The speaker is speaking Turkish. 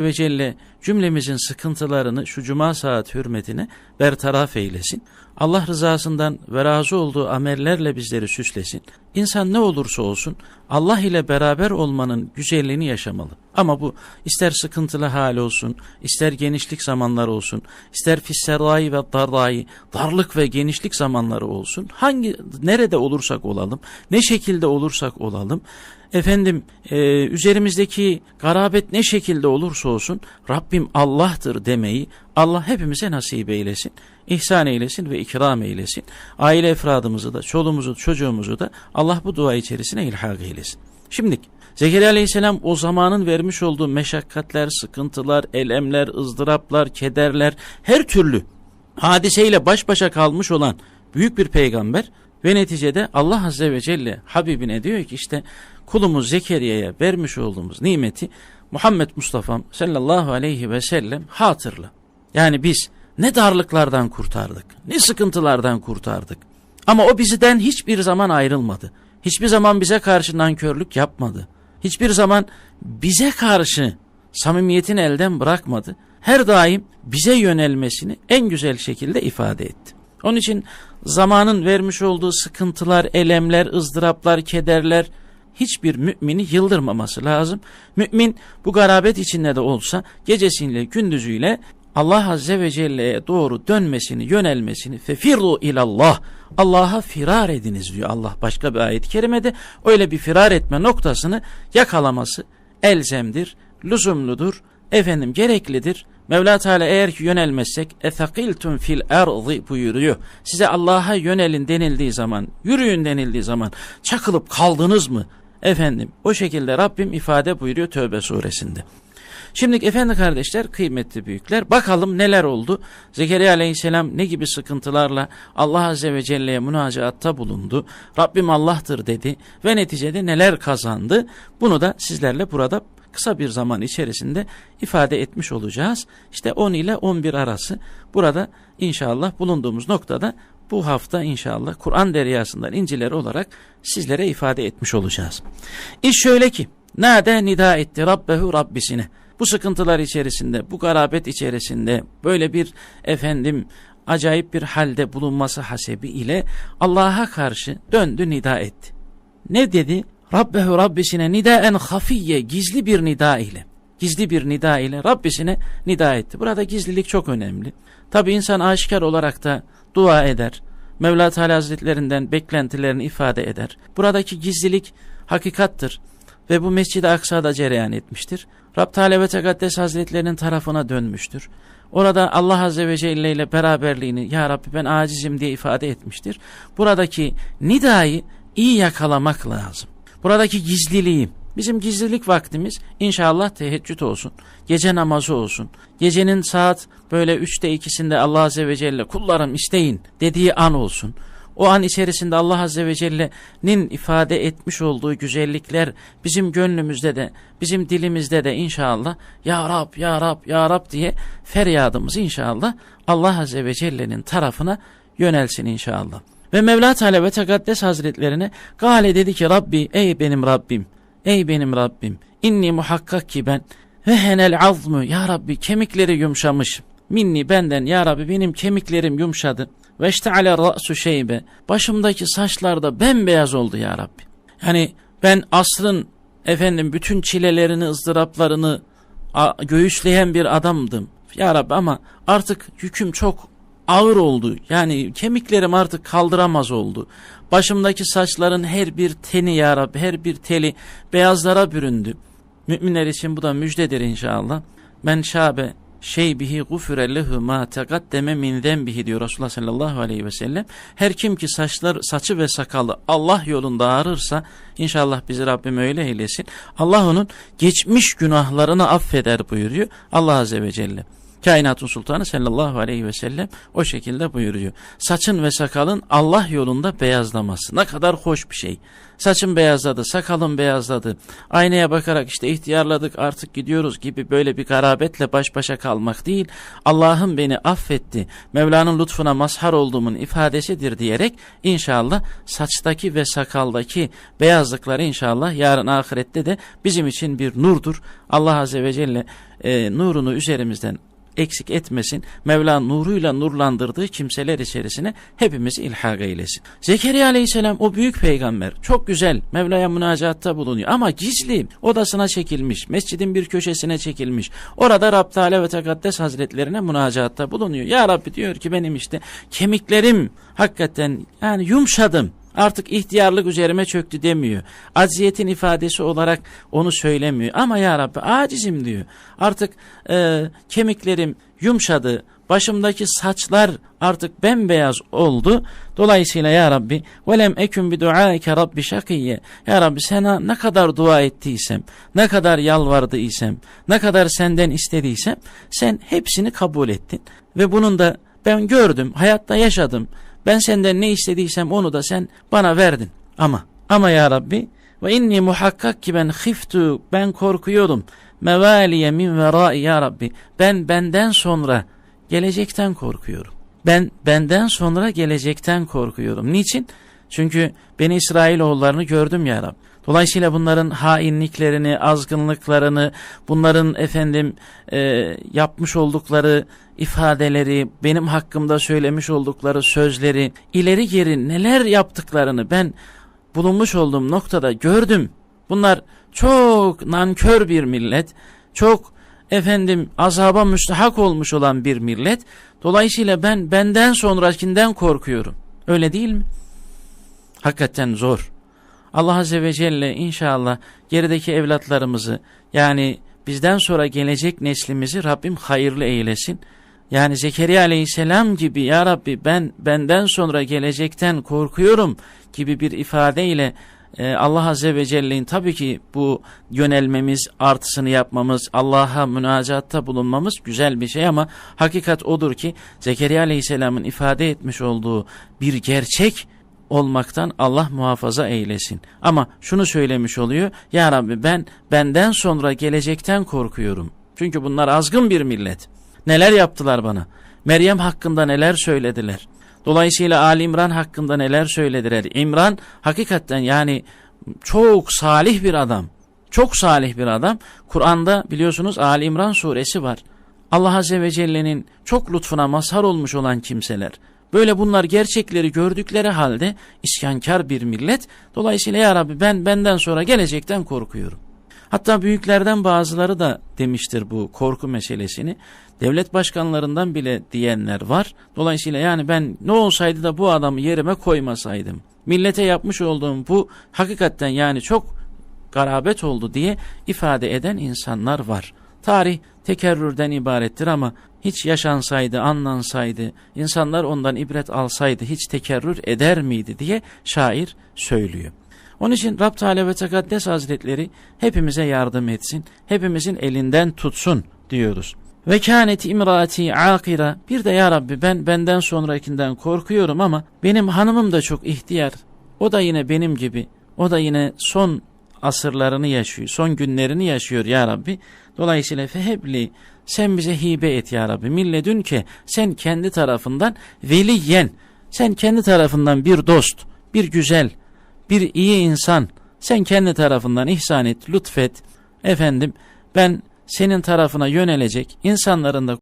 ve Celle cümlemizin sıkıntılarını şu cuma saat hürmetine bertaraf eylesin. Allah rızasından ve razı olduğu amellerle bizleri süslesin. İnsan ne olursa olsun Allah ile beraber olmanın güzelliğini yaşamalı. Ama bu ister sıkıntılı hal olsun, ister genişlik zamanları olsun, ister fisserrayi ve darrayi, darlık ve genişlik zamanları olsun. Hangi, nerede olursak olalım, ne şekilde olursak olalım, efendim e, üzerimizdeki garabet ne şekilde olursa olsun Rabbim Allah'tır demeyi Allah hepimize nasip eylesin, ihsan eylesin ve ikram eylesin. Aile efradımızı da, çoluğumuzu, çocuğumuzu da Allah bu dua içerisine ilhak eylesin. Şimdi Zekeriya Aleyhisselam o zamanın vermiş olduğu meşakkatler, sıkıntılar, elemler, ızdıraplar, kederler, her türlü hadiseyle baş başa kalmış olan büyük bir peygamber ve neticede Allah Azze ve Celle Habibine diyor ki işte kulumuz Zekeriya'ya vermiş olduğumuz nimeti Muhammed Mustafa'm sallallahu aleyhi ve sellem hatırla. Yani biz ne darlıklardan kurtardık, ne sıkıntılardan kurtardık. Ama o bizden hiçbir zaman ayrılmadı. Hiçbir zaman bize karşı nankörlük yapmadı. Hiçbir zaman bize karşı samimiyetini elden bırakmadı. Her daim bize yönelmesini en güzel şekilde ifade etti. Onun için zamanın vermiş olduğu sıkıntılar, elemler, ızdıraplar, kederler hiçbir mümini yıldırmaması lazım. Mümin bu garabet içinde de olsa gecesiyle gündüzüyle Allah Azze ve Celle'ye doğru dönmesini, yönelmesini fefirru ilallah Allah'a firar ediniz diyor Allah başka bir ayet-i kerimede. Öyle bir firar etme noktasını yakalaması elzemdir, lüzumludur, efendim gereklidir. Mevla Teala eğer ki yönelmezsek efakiltum fil erzi buyuruyor. Size Allah'a yönelin denildiği zaman, yürüyün denildiği zaman çakılıp kaldınız mı? Efendim o şekilde Rabbim ifade buyuruyor Tövbe suresinde. Şimdi efendi kardeşler, kıymetli büyükler, bakalım neler oldu? Zekeriya aleyhisselam ne gibi sıkıntılarla Allah azze ve celle'ye münacaatta bulundu? Rabbim Allah'tır dedi ve neticede neler kazandı? Bunu da sizlerle burada kısa bir zaman içerisinde ifade etmiş olacağız. İşte 10 ile 11 arası burada inşallah bulunduğumuz noktada bu hafta inşallah Kur'an deryasından incileri olarak sizlere ifade etmiş olacağız. İş şöyle ki, Nade nida etti Rabbehu Rabbisine. Bu sıkıntılar içerisinde, bu garabet içerisinde böyle bir efendim acayip bir halde bulunması hasebi ile Allah'a karşı döndü nida etti. Ne dedi? Rabbehu Rabbisine nidaen hafiye gizli bir nida ile. Gizli bir nida ile Rabbisine nida etti. Burada gizlilik çok önemli. Tabi insan aşikar olarak da dua eder. Mevla Teala Hazretlerinden beklentilerini ifade eder. Buradaki gizlilik hakikattır ve bu Mescid-i Aksa'da cereyan etmiştir. Rab Teala ve Tekaddes Hazretlerinin tarafına dönmüştür. Orada Allah Azze ve Celle ile beraberliğini Ya Rabbi ben acizim diye ifade etmiştir. Buradaki nidayı iyi yakalamak lazım. Buradaki gizliliği, bizim gizlilik vaktimiz inşallah teheccüd olsun, gece namazı olsun. Gecenin saat böyle üçte ikisinde Allah Azze ve Celle kullarım isteyin dediği an olsun. O an içerisinde Allah Azze ve Celle'nin ifade etmiş olduğu güzellikler bizim gönlümüzde de, bizim dilimizde de inşallah Ya Rab, Ya Rab, Ya Rab diye feryadımız inşallah Allah Azze ve Celle'nin tarafına yönelsin inşallah. Ve Mevla Teala ve Tekaddes Hazretlerine Gale dedi ki Rabbi ey benim Rabbim ey benim Rabbim inni muhakkak ki ben ve henel azmu ya Rabbi kemikleri yumuşamış minni benden ya Rabbi benim kemiklerim yumuşadı ve işte ale ra'su şeybe başımdaki saçlar da bembeyaz oldu ya Rabbi. Yani ben asrın efendim bütün çilelerini ızdıraplarını göğüsleyen bir adamdım. Ya Rabbi ama artık yüküm çok ağır oldu. Yani kemiklerim artık kaldıramaz oldu. Başımdaki saçların her bir teni ya Rabbi, her bir teli beyazlara büründü. Müminler için bu da müjdedir inşallah. Ben şabe şeybihi gufure lehu ma tegaddeme min zenbihi diyor Resulullah sallallahu aleyhi ve sellem. Her kim ki saçlar, saçı ve sakalı Allah yolunda ağrırsa inşallah bizi Rabbim öyle eylesin. Allah onun geçmiş günahlarını affeder buyuruyor Allah azze ve celle. Kainatın sultanı sallallahu aleyhi ve sellem o şekilde buyuruyor. Saçın ve sakalın Allah yolunda beyazlaması. Ne kadar hoş bir şey. Saçım beyazladı, sakalım beyazladı. Aynaya bakarak işte ihtiyarladık artık gidiyoruz gibi böyle bir garabetle baş başa kalmak değil. Allah'ım beni affetti. Mevla'nın lütfuna mazhar olduğumun ifadesidir diyerek inşallah saçtaki ve sakaldaki beyazlıkları inşallah yarın ahirette de bizim için bir nurdur. Allah Azze ve Celle e, nurunu üzerimizden eksik etmesin. Mevla nuruyla nurlandırdığı kimseler içerisine hepimizi ilhak eylesin. Zekeriya aleyhisselam o büyük peygamber. Çok güzel Mevla'ya münacatta bulunuyor ama gizli odasına çekilmiş. Mescidin bir köşesine çekilmiş. Orada Rab Teala ve Tekaddes Hazretlerine münacatta bulunuyor. Ya Rabbi diyor ki benim işte kemiklerim hakikaten yani yumuşadım. Artık ihtiyarlık üzerime çöktü demiyor. Aciyetin ifadesi olarak onu söylemiyor. Ama ya Rabbi acizim diyor. Artık e, kemiklerim yumuşadı. Başımdaki saçlar artık bembeyaz oldu. Dolayısıyla ya Rabbi velem ekün bi duaike rabbi şakiyye. Ya Rabbi sana ne kadar dua ettiysem, ne kadar yalvardıysam, ne kadar senden istediysem sen hepsini kabul ettin. Ve bunun da ben gördüm, hayatta yaşadım. Ben senden ne istediysem onu da sen bana verdin. Ama ama ya Rabbi ve inni muhakkak ki ben hiftu ben korkuyordum. Mevaliye min verai ya Rabbi. Ben benden sonra gelecekten korkuyorum. Ben benden sonra gelecekten korkuyorum. Niçin? Çünkü ben İsrailoğullarını gördüm ya Rabbi. Dolayısıyla bunların hainliklerini, azgınlıklarını, bunların efendim e, yapmış oldukları ifadeleri, benim hakkımda söylemiş oldukları sözleri, ileri geri neler yaptıklarını ben bulunmuş olduğum noktada gördüm. Bunlar çok nankör bir millet, çok efendim azaba müstahak olmuş olan bir millet. Dolayısıyla ben benden sonrakinden korkuyorum. Öyle değil mi? Hakikaten zor. Allah Azze ve Celle inşallah gerideki evlatlarımızı yani bizden sonra gelecek neslimizi Rabbim hayırlı eylesin. Yani Zekeriya aleyhisselam gibi ya Rabbi ben benden sonra gelecekten korkuyorum gibi bir ifadeyle e, Allah Azze ve Celle'nin tabii ki bu yönelmemiz, artısını yapmamız, Allah'a münacatta bulunmamız güzel bir şey ama hakikat odur ki Zekeriya aleyhisselamın ifade etmiş olduğu bir gerçek olmaktan Allah muhafaza eylesin. Ama şunu söylemiş oluyor. Ya Rabbi ben benden sonra gelecekten korkuyorum. Çünkü bunlar azgın bir millet. Neler yaptılar bana? Meryem hakkında neler söylediler? Dolayısıyla Ali İmran hakkında neler söylediler? İmran hakikaten yani çok salih bir adam. Çok salih bir adam. Kur'an'da biliyorsunuz Ali İmran suresi var. Allah Azze ve Celle'nin çok lütfuna mazhar olmuş olan kimseler. Böyle bunlar gerçekleri gördükleri halde isyankar bir millet. Dolayısıyla ya Rabbi ben benden sonra gelecekten korkuyorum. Hatta büyüklerden bazıları da demiştir bu korku meselesini. Devlet başkanlarından bile diyenler var. Dolayısıyla yani ben ne olsaydı da bu adamı yerime koymasaydım. Millete yapmış olduğum bu hakikaten yani çok garabet oldu diye ifade eden insanlar var. Tarih tekerrürden ibarettir ama hiç yaşansaydı, anlansaydı, insanlar ondan ibret alsaydı hiç tekerrür eder miydi diye şair söylüyor. Onun için Rab Teala ve Tekaddes Hazretleri hepimize yardım etsin, hepimizin elinden tutsun diyoruz. Ve kânet imraati akira. Bir de ya Rabbi ben benden sonrakinden korkuyorum ama benim hanımım da çok ihtiyar. O da yine benim gibi. O da yine son asırlarını yaşıyor, son günlerini yaşıyor ya Rabbi. Dolayısıyla fehebli sen bize hibe et ya Rabbi. Milledün ki sen kendi tarafından veliyen, sen kendi tarafından bir dost, bir güzel, bir iyi insan, sen kendi tarafından ihsan et, lütfet. Efendim ben senin tarafına yönelecek insanların da